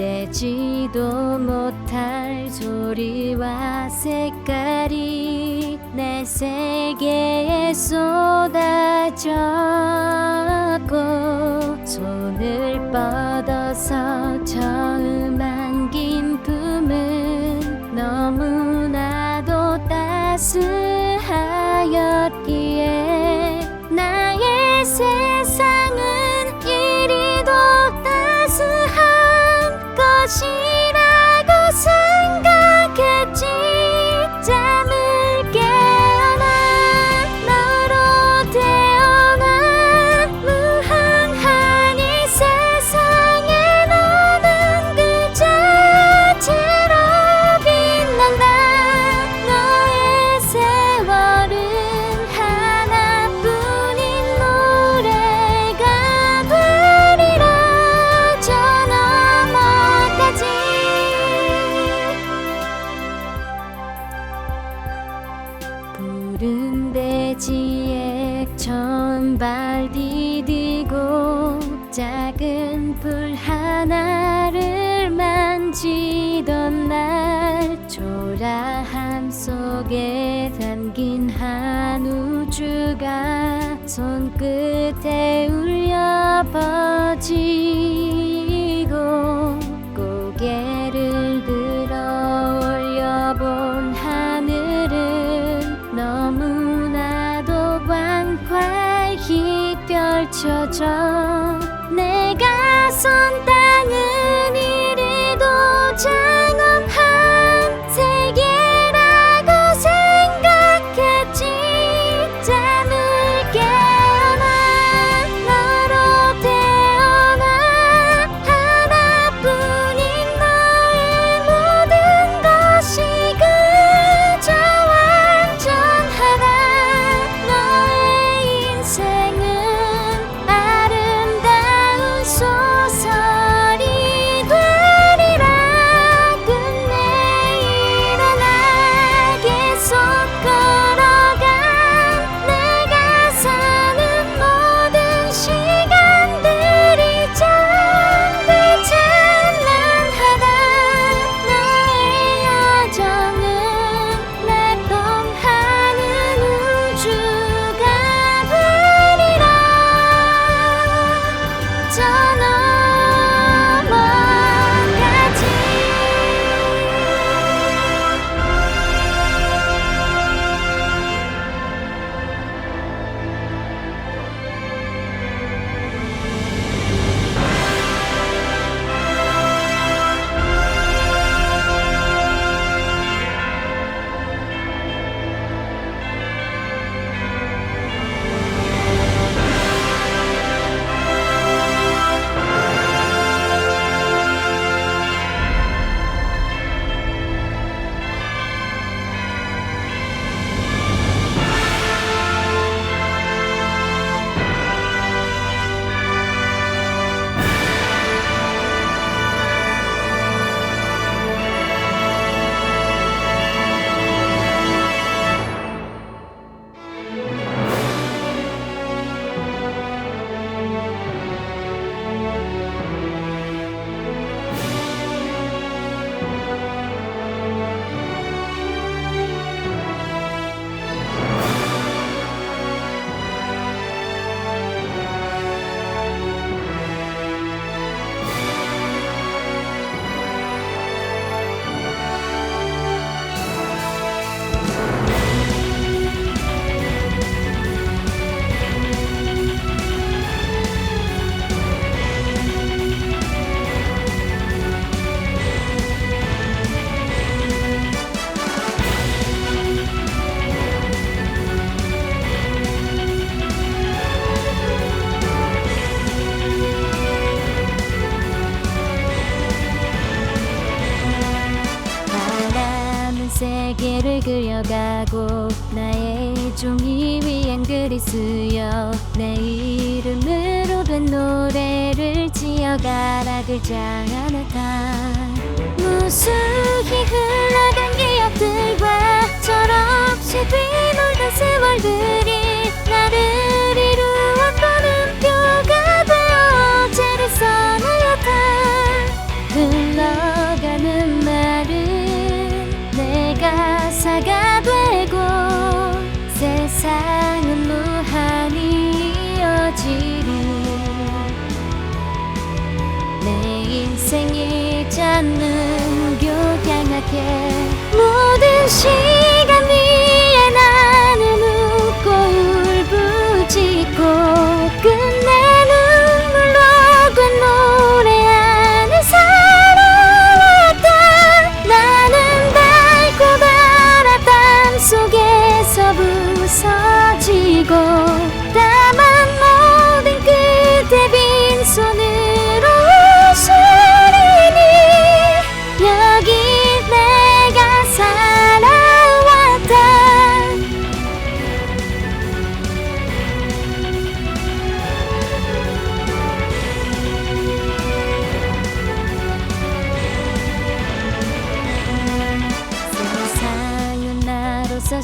재지도 못할 소리와 색깔이 내 세계에 쏟아졌고 손을 뻗어서 처음 안긴 품은 너무나도 따스 지고 고개를 들어 올려본 하늘은 너무나도 광활히 펼쳐져 내가 손 그대를 그려가고 나의 종이 위엔 글이 쓰여 내 이름으로 된 노래를 지어가라 글자 하나 다 무수히 흘러간 기억들과 철없이 뒤놀던 세월들이 나를 이루어 걸음표가 되어 어제를 써날렸다. 흘러 가사가 되고 세상은 무한히 이어지리 내 인생이 찾는 교향하게 모든 시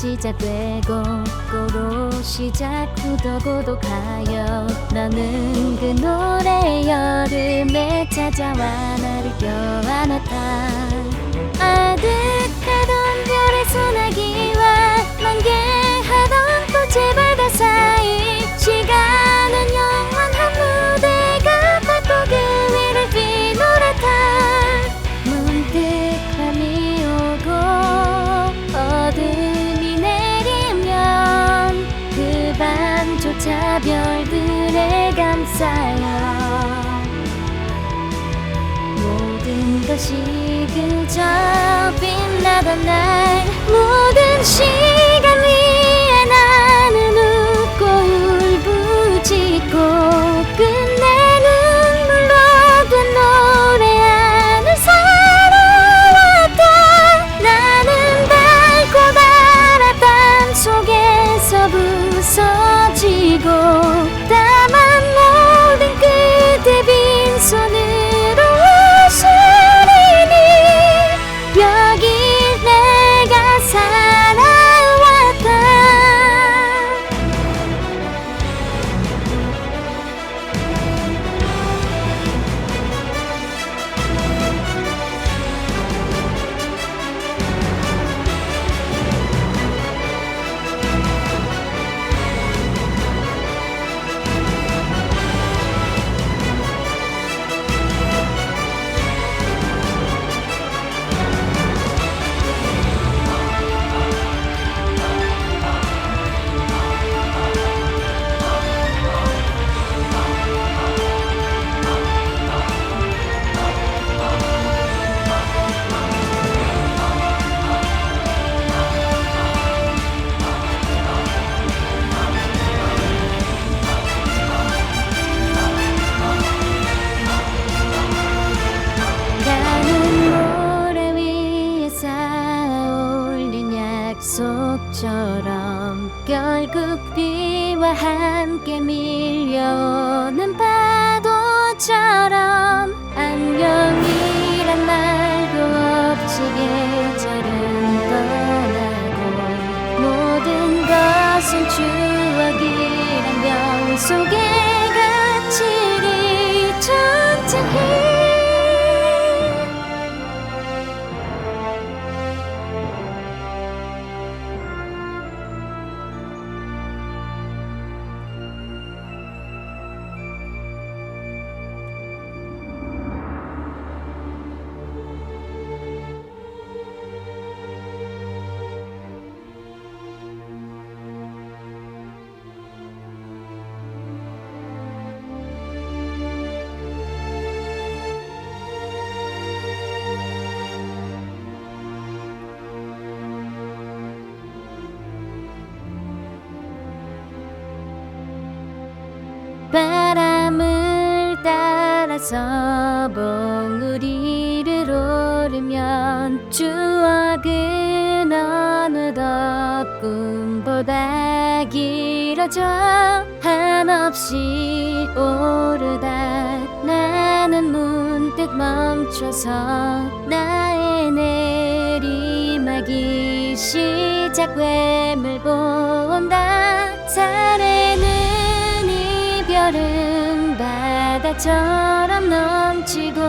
시작되고 고로 시작 후도 고독하여 나는 그 노래 여름에 찾아와 나를 껴안았다. 아득하던 별의 소나기와 만개하던 꽃의 바 것이 그저 빛나던 날 모든 시 따라서 봉우리를 오르면 추억은 어느덧 꿈보다 길어져 한없이 오르다. 나는 문득 멈춰서 나의 내리막이 시작 뱀을 본다. 사례는 이별은 바다처럼 넘치고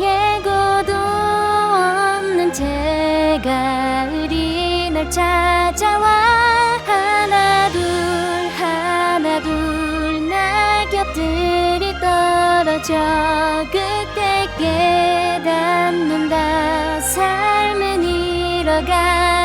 예고도 없는 채 가을이 날 찾아와. 하나 둘 하나 둘 낙엽들이 떨어져 그때 깨닫는다. 삶은 잃어가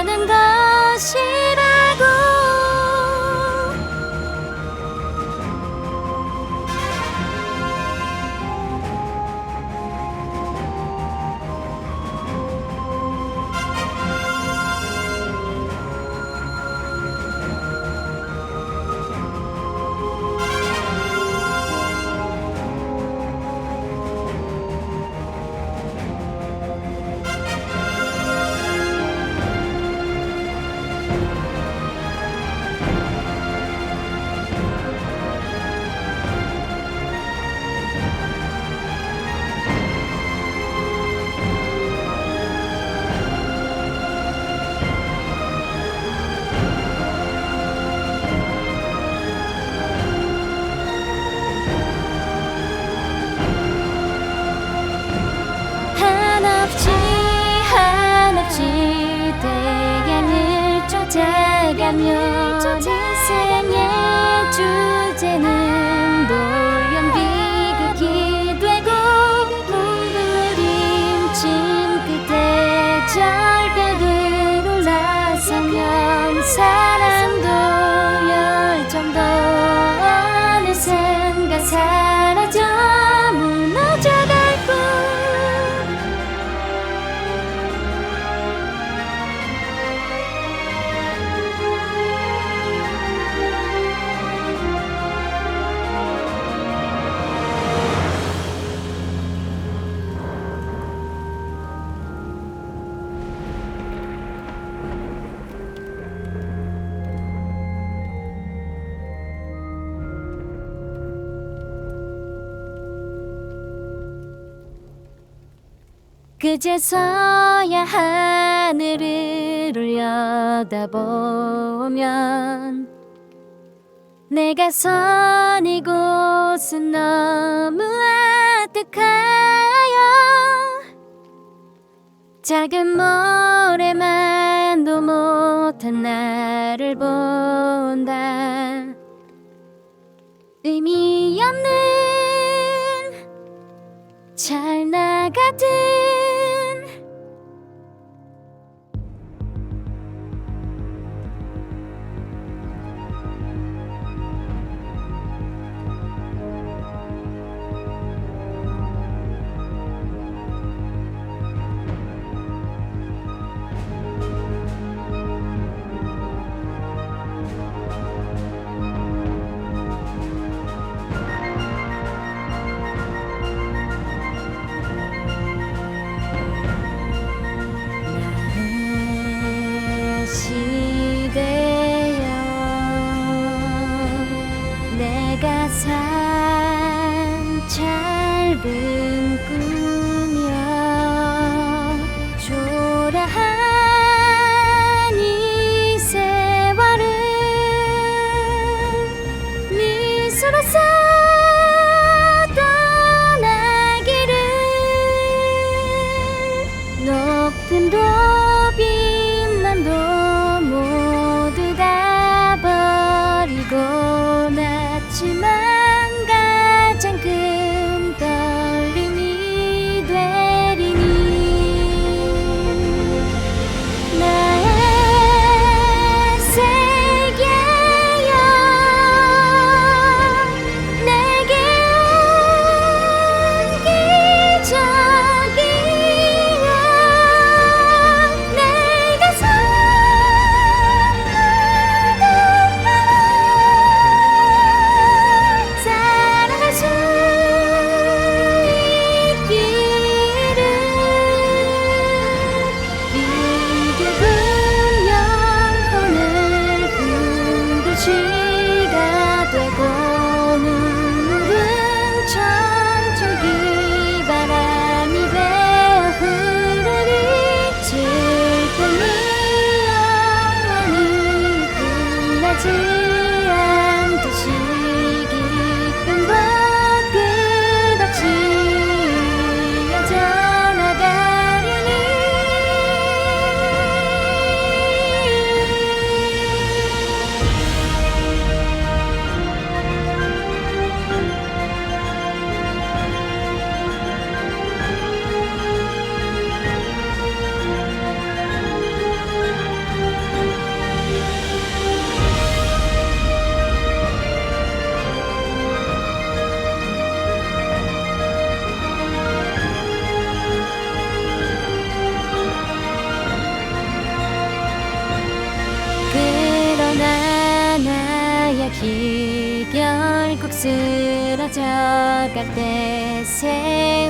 그제서야 하늘을 올려다보면 내가 선 이곳은 너무 아득하여 작은 모래만도 못한 나를 본다. 의미 없는 잘 나가든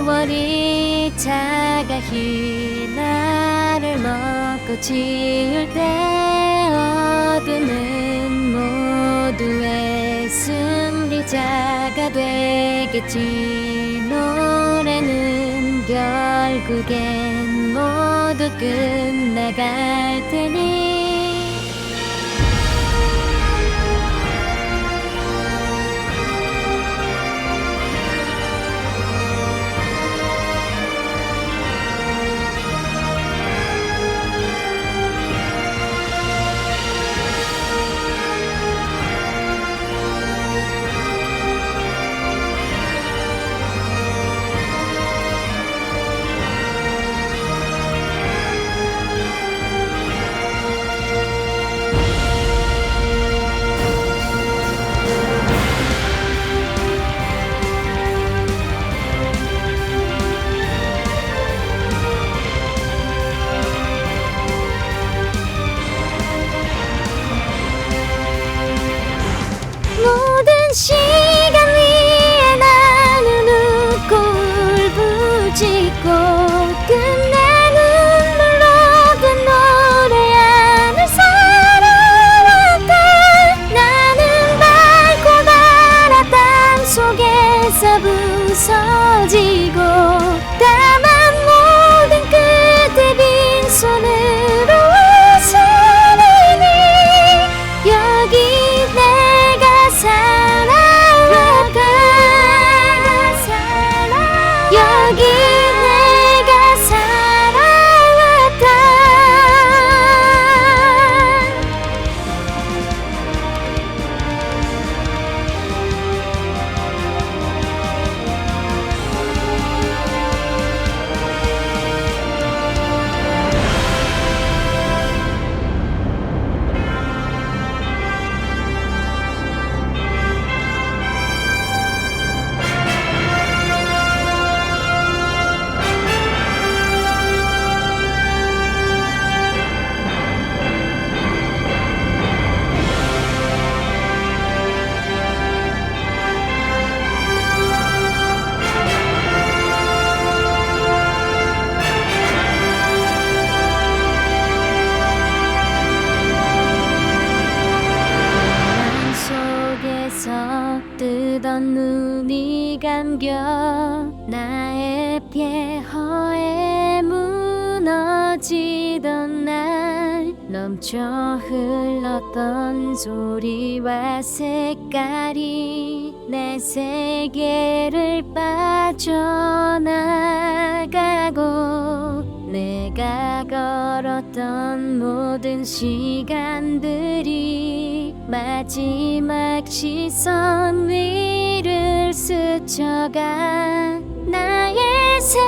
세월이 차가히 나를 먹고 지울 때 어둠은 모두의 승리자가 되겠지. 노래는 결국엔 모두 끝나갈 테니 걸었던 모든 시간들이 마지막 시선 위를 스쳐가 나의 세